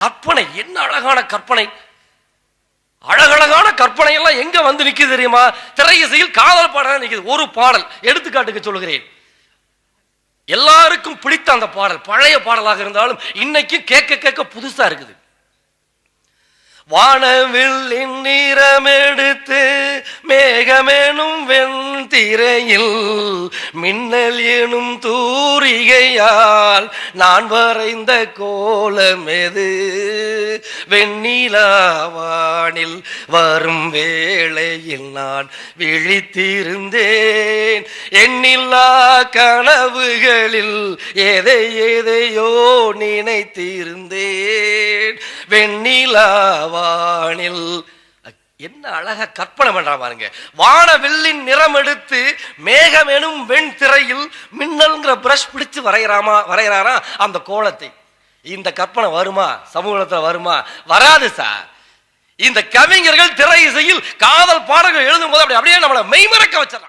கற்பனை என்ன அழகான கற்பனை. அழகழகான கற்பனை எல்லாம் எங்க வந்து நிக்குது தெரியுமா? திரையிசையில் காதல் பாடல் நிற்குது ஒரு பாடல் எடுத்துக்காட்டுக்கு சொல்லுகிறேன். எல்லாருக்கும் பிடித்த அந்த பாடல் பழைய பாடலாக இருந்தாலும் இன்னைக்கு கேட்க கேட்க புதுசா இருக்குது. வானவில் நிறமெடுத்து மேகமேனும் வெண் திரையில் மின்னல் எனும் தூரிகையால் நான் வரைந்த கோலம் எது? வெண்ணிலாவானில் வரும் வேளையில் நான் விழித்திருந்தேன். எண்ணில்லா கனவுகளில் எதை எதையோ நினைத்திருந்தேன். வெண்ணிலாவானில் என்ன அழக கற்பனை பண்ற பாருங்க. வானவில்லின் நிறம் எடுத்து மேகம் எனும் வெண் திரையில் மின்னல்ங்கிற பிரஷ் பிடிச்சு வரைகிறாமா வரைகிறாரா? அந்த கோலத்தை. இந்த கற்பனை வருமா? சமூகத்தில் வருமா? வராது சார். இந்த கவிஞர்கள் திரை இசையில் காதல் பாடல்கள் எழுதும் போது அப்படி அப்படியே நம்மளை மெய்மறக்க வச்சிடலாம்